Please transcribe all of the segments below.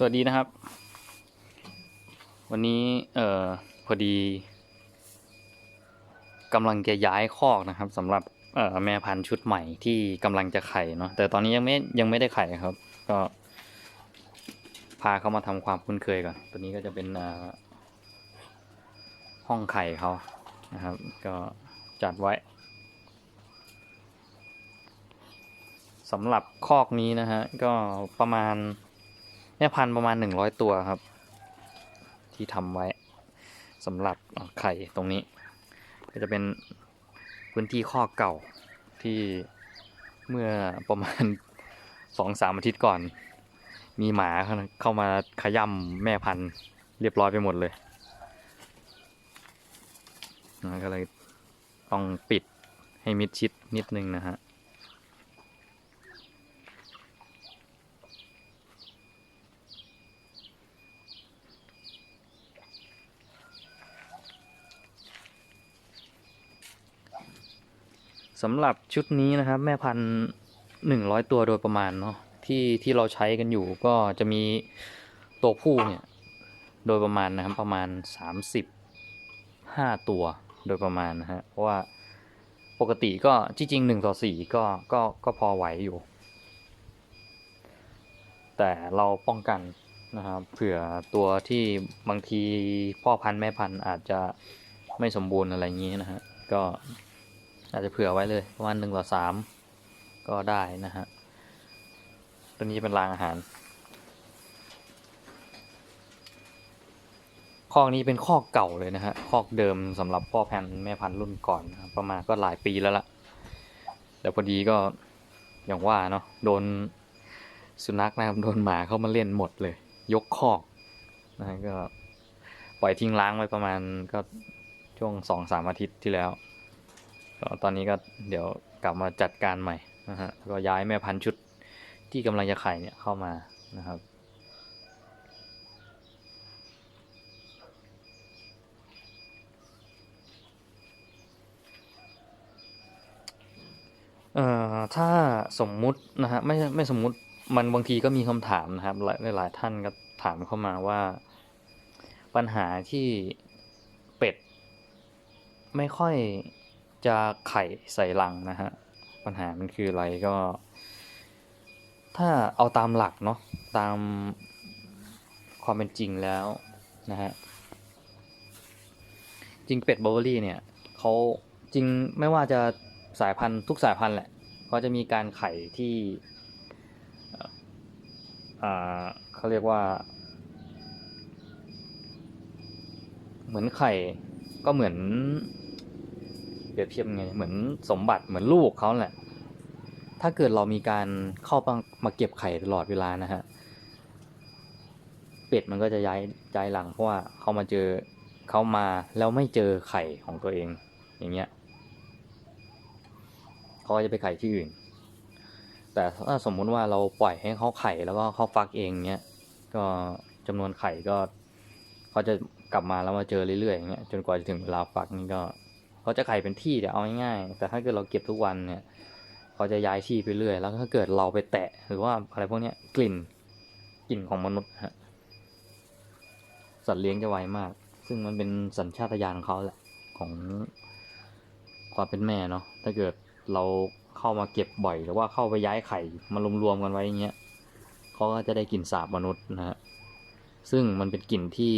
สวัสดีนะครับ วันนี้เอ่อพอดีกำลังจะย้ายคอกนะครับสำหรับเอ่อแม่พันธุ์ชุดใหม่ที่กำลังจะไข่เนาะแต่ตอนนี้ยังไม่ยังไม่ได้ไข่ครับ ก็พาเขามาทำความคุ้นเคยก่อน ตัวนี้ก็จะเป็นเอ่อห้องไข่เขานะครับ ก็จัดไว้สำหรับคอกนี้นะฮะก็ประมาณ แม่พันธุ์ประมาณหนึ่งร้อยตัวครับ ที่ทำไว้สำหรับไข่ตรงนี้ ก็จะเป็นพื้นที่ข้อเก่าที่เมื่อประมาณสองสามอาทิตย์ก่อน มีหมาเข้ามาขย่ำแม่พันธุ์เรียบร้อยไปหมดเลยก็เลยต้องปิดให้มิดชิดนิดนึงนะฮะ สำหรับชุดนี้นะครับแม่พันหนึ่งร้อยตัวโดยประมาณเนาะที่ที่เราใช้กันอยู่ก็จะมีตัวผู้เนี่ยโดยประมาณนะครับประมาณสามสิบห้าตัวโดยประมาณนะฮะเพราะว่าปกติก็จริงหนึ่งต่อสี่ก็ก็ก็พอไหวอยู่ แต่เราป้องกันนะครับเผื่อตัวที่บางทีพ่อพันธุ์แม่พันธุ์อาจจะไม่สมบูรณ์อะไรอย่างนี้นะฮะก็ อาจจะเผื่อไว้เลยประมาณหนึ่งต่อสามก็ได้นะฮะตัวนี้เป็นรางอาหารคอกนี้เป็นคอกเก่าเลยนะฮะคอกเดิมสำหรับพ่อพันธุ์แม่พันธุ์รุ่นก่อนประมาณก็หลายปีแล้วล่ะแต่พอดีก็อย่างว่าเนาะโดนสุนัขนะครับโดนหมาเข้ามาเล่นหมดเลย ยกคอกนะก็ปล่อยทิ้งล้างไว้ประมาณก็ช่วงสองสามอาทิตย์ที่แล้ว ก็ตอนนี้ก็เดี๋ยวกลับมาจัดการใหม่นะฮะก็ย้ายแม่พันธุ์ชุดที่กำลังจะไข่เนี่ยเข้ามานะครับเอ่อถ้าสมมุตินะฮะไม่ไม่สมมุติมันบางทีก็มีคำถามนะครับหลายหลายท่านก็ถามเข้ามาว่า ปัญหาที่เป็ด ไม่ค่อย จะไข่ใส่รังนะฮะ ปัญหามันคืออะไรก็ ถ้าเอาตามหลักเนาะตามความเป็นจริงแล้วนะฮะ จริงเป็ดบอเวอรี่เนี่ยเขาจริงไม่ว่าจะสายพันธุ์ทุกสายพันธุ์แหละเขาจะมีการไข่ที่เอ่าเขาเรียกว่า เหมือนไข่ก็เหมือน รียบเทียบไงเหมือนสมบัติเหมือนลูกเขาแหละ ถ้าเกิดเรามีการเข้ามาเก็บไข่ตลอดเวลานะฮะเป็ดมันก็จะย้ายย้ายหลังเพราะว่าเขามาเจอเขามาแล้วไม่เจอไข่ของตัวเอง อย่างเงี้ยเขาก็จะไปไข่ที่อื่น แต่ถ้าสมมุติว่าเราปล่อยให้เขาไข่แล้วก็เขาฟักเองเนี้ยก็จำนวนไข่ก็เขาจะกลับมาแล้วมาเจอเรื่อยๆอย่างเงี้ยจนกว่าจะถึงเวลาฟักนี่ก็ เขาจะไข่เป็นที่เดี๋ยวเอาง่ายๆแต่ถ้าเกิดเราเก็บทุกวันเนี่ยเขาจะย้ายที่ไปเรื่อย แล้วถ้าเกิดเราไปแตะหรือว่าอะไรพวกนี้กลิ่นกลิ่นของมนุษย์ฮะสัตว์เลี้ยงจะไวมาก ซึ่งมันเป็นสัญชาตญาณของเขาแหละของความเป็นแม่เนาะถ้าเกิดเราเข้ามาเก็บบ่อย หรือว่าเข้าไปย้ายไข่มารวมๆกันไว้อย่างเงี้ยเขาก็จะได้กลิ่นสาบมนุษย์นะฮะซึ่งมันเป็นกลิ่นที่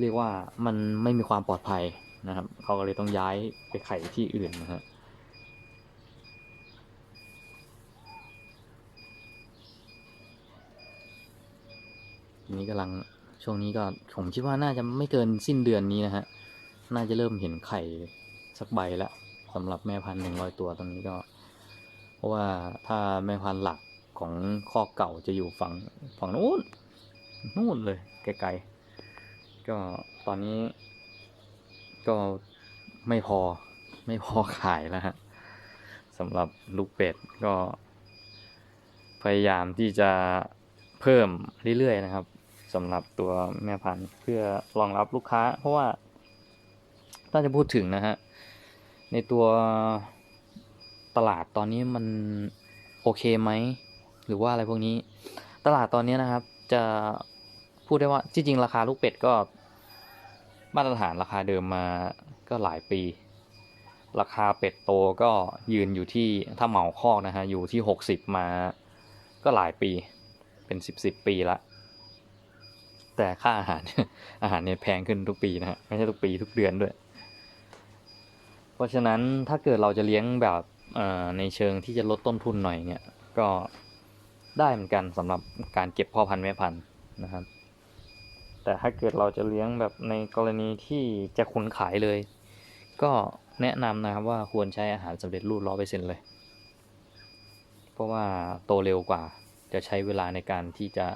เรียกว่ามันไม่มีความปลอดภัยนะครับเขาก็เลยต้องย้ายไปไข่ที่อื่นนะฮะนี้กำลังช่วงนี้ก็ผมคิดว่าน่าจะไม่เกินสิ้นเดือนนี้นะฮะ น่าจะเริ่มเห็นไข่สักใบแล้วสำหรับแม่พันธุ์หนึ่งร้อยตัวตรงนี้ก็ เพราะว่าถ้าแม่พันธุ์หลักของข้อเก่าจะอยู่ฝั่งฝั่งนู้นนู่นเลยไกลๆ ก็ตอนนี้ก็ไม่พอไม่พอขายแล้วฮะสำหรับลูกเป็ดก็ พยายามที่จะเพิ่มเรื่อยๆนะครับสำหรับตัวแม่พันธุ์เพื่อรองรับลูกค้า เพราะว่าถ้าจะพูดถึงนะฮะในตัวตลาดตอนนี้มันโอเคไหม หรือว่าอะไรพวกนี้ ตลาดตอนนี้นะครับจะ พูดได้ว่าจริงๆราคาลูกเป็ดก็ มาตรฐานราคาเดิมมาก็หลายปี ราคาเป็ดโตก็ยืนอยู่ที่ถ้าเหมาคอกนะฮะอยู่ที่หกสิบมาก็หลายปีเป็นสิบสิบปีละ แต่ค่าอาหารอาหารเนี่ยแพงขึ้นทุกปีนะฮะไม่ใช่ทุกปีทุกเดือนด้วย เพราะฉะนั้นถ้าเกิดเราจะเลี้ยงแบบในเชิงที่จะลดต้นทุนหน่อยเนี่ย ก็ได้เหมือนกันสำหรับการเก็บพ่อพันธุ์แม่พันธุ์นะครับ แต่ถ้าเกิดเราจะเลี้ยงแบบในกรณีที่จะขุนขายเลย ก็แนะนำนะครับว่าควรใช้อาหารสำเร็จรูปร้อยเปอร์เซ็นต์เลย เพราะว่าโตเร็วกว่า จะใช้เวลาในการที่จะ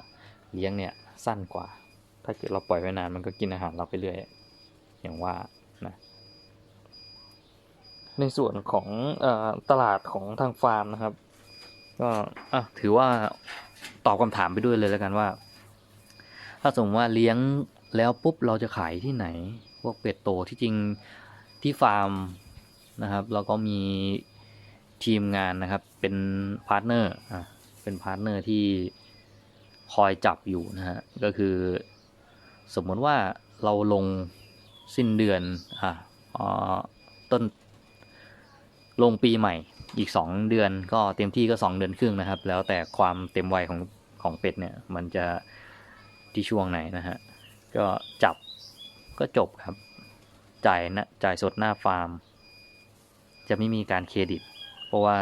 เลี้ยงเนี่ยสั้นกว่า ถ้าเกิดเราปล่อยไว้นานมันก็กินอาหารเราไปเรื่อย อย่างว่านะในส่วนของอตลาดของทางฟาร์มนะครับ ก็ถือว่าตอบคำถามไปด้วยเลยแล้วกันว่า ถ้าสมมติว่าเลี้ยงแล้วปุ๊บเราจะขายที่ไหน พวกเป็ดโตที่จริงที่ฟาร์มนะครับ เราก็มีทีมงานนะครับ เป็นพาร์ทเนอร์อะเป็นพาร์ทเนอร์ที่คอยจับอยู่นะฮะก็คือสมมติว่าเราลงสิ้นเดือนอะอ่าต้นลงปีใหม่อีก 2 เดือนก็เต็มที่ก็ 2 เดือนครึ่งนะครับ แล้วแต่ความเต็มวัยของของเป็ดเนี่ยมันจะ ที่ช่วงไหนนะฮะ ก็จับก็จบครับ จ่ายนะจ่ายสดหน้าฟาร์ม จะไม่มีการเครดิต เพราะว่า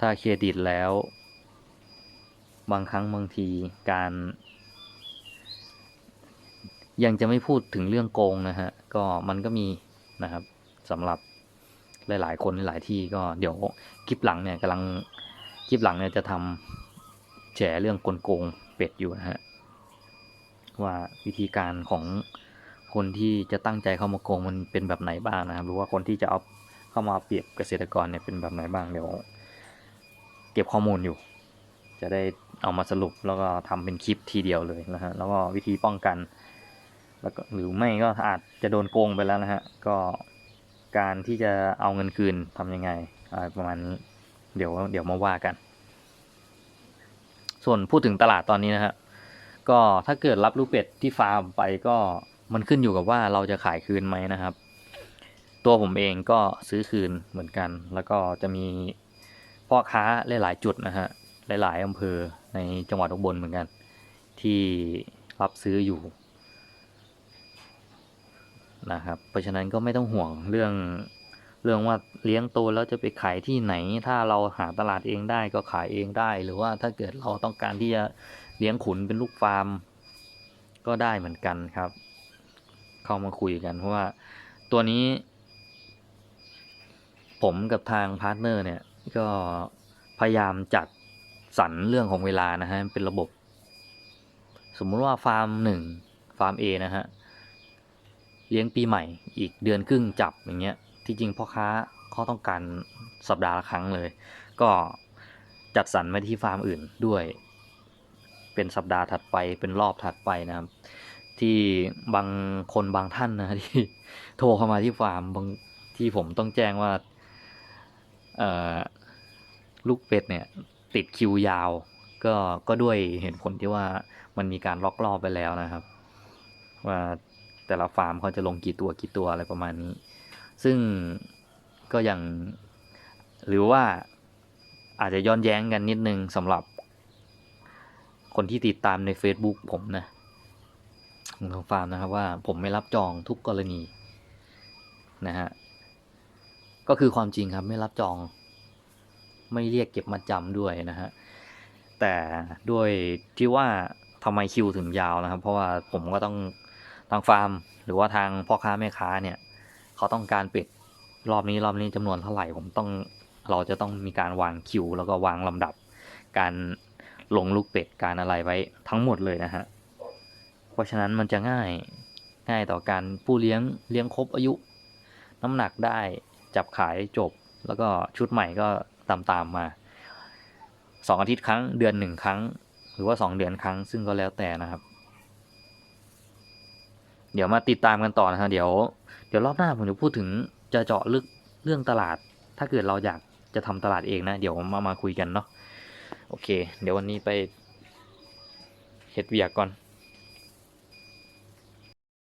ถ้าเครดิตแล้ว บางครั้งบางทีการ ยังจะไม่พูดถึงเรื่องโกงนะฮะ ก็มันก็มีนะครับสำหรับหลาย ๆ คนหลายที่ก็เดี๋ยวคลิปหลังเนี่ยกำลังคลิปหลังเนี่ยจะทำแฉเรื่องกลโกงเป็ดอยู่นะฮะ ว่าวิธีการของคนที่จะตั้งใจเข้ามาโกงมันเป็นแบบไหนบ้างนะครับ หรือว่าคนที่จะเอาเข้ามาเปรียบเกษตรกรเนี่ยเป็นแบบไหนบ้างเดี๋ยว เก็บข้อมูลอยู่ จะได้เอามาสรุปแล้วก็ทำเป็นคลิปทีเดียวเลยนะฮะแล้วก็วิธีป้องกัน แล้วก็หรือไม่ก็อาจจะโดนโกงไปแล้วนะฮะก็การที่จะเอาเงินคืนทำยังไงอะไรประมาณนี้เดี๋ยวเดี๋ยวมาว่ากัน ส่วนพูดถึงตลาดตอนนี้นะฮะ ก็ถ้าเกิดรับลูกเป็ดที่ฟาร์มไปก็มันขึ้นอยู่กับว่าเราจะขายคืนไหมนะครับ ตัวผมเองก็ซื้อคืนเหมือนกัน แล้วก็จะมีพ่อค้าหลายๆจุดนะฮะหลาย ๆอำเภอในจังหวัดอุบลเหมือนกัน ที่รับซื้ออยู่นะครับ เพราะฉะนั้นก็ไม่ต้องห่วงเรื่องเรื่องว่าเลี้ยงโตแล้วจะไปขายที่ไหน ถ้าเราหาตลาดเองได้ก็ขายเองได้ หรือว่าถ้าเกิดเราต้องการที่จะ เลี้ยงขุนเป็นลูกฟาร์ม ก็ได้เหมือนกันครับ เข้ามาคุยกันเพราะว่าตัวนี้ ผมกับทางพาร์ทเนอร์เนี่ย ก็พยายามจัดสรรเรื่องของเวลานะฮะเป็นระบบ สมมุติว่าฟาร์มหนึ่งฟาร์ม A นะฮะเลี้ยงปีใหม่อีกเดือนครึ่งจับอย่างเงี้ย ที่จริงพ่อค้าเขาต้องการสัปดาห์ละครั้งเลย ก็จัดสรรไปที่ฟาร์มอื่นด้วย เป็นสัปดาห์ถัดไปเป็นรอบถัดไปนะครับ ที่บางคนบางท่านนะที่โทรเข้ามาที่ฟาร์มบางที่ผมต้องแจ้งว่าเออลูกเป็ดเนี่ยติดคิวยาว ก็ก็ด้วยเหตุผลที่ว่ามันมีการล็อกรอบไปแล้วนะครับ ว่าแต่ละฟาร์มเขาจะลงกี่ตัวกี่ตัวอะไรประมาณนี้ ซึ่งก็ยังหรือว่าอาจจะย้อนแย้งกันนิดนึงสำหรับ คนที่ติดตามใน Facebook ผมนะของทางฟาร์มนะครับว่าผมไม่รับจองทุกกรณีนะฮะก็คือความจริงครับไม่รับจอง ไม่เรียกเก็บมาจำด้วยนะฮะแต่ด้วยที่ว่าทำไมคิวถึงยาวนะครับ เพราะว่าผมก็ต้องทางฟาร์ม หรือว่าทางพ่อค้าแม่ค้าเนี่ย เขาต้องการป็ดรอบนี้รอบนี้จำนวนเท่าไหร่ผมต้องเราจะต้องมีการวางคิว แล้วก็วางลำดับการ ลงลูกเป็ดการอะไรไว้ทั้งหมดเลยนะฮะ เพราะฉะนั้นมันจะง่ายง่ายต่อการผู้เลี้ยงเลี้ยงครบอายุ น้ำหนักได้จับขายจบ แล้วก็ชุดใหม่ก็ตามตามมาสองอาทิตย์ครั้งเดือนหนึ่งครั้ง หรือว่าสองเดือนครั้ง ซึ่งก็แล้วแต่นะครับ เดี๋ยวมาติดตามกันต่อนะฮะเดี๋ยวเดี๋ยวรอบหน้าผมจะพูดถึงจะเจาะลึกเรื่องตลาด ถ้าเกิดเราอยากจะทำตลาดเองนะ เดี๋ยวมามาคุยกันเนาะ โอเค เดี๋ยววันนี้ไปเฮ็ดเวียกก่อน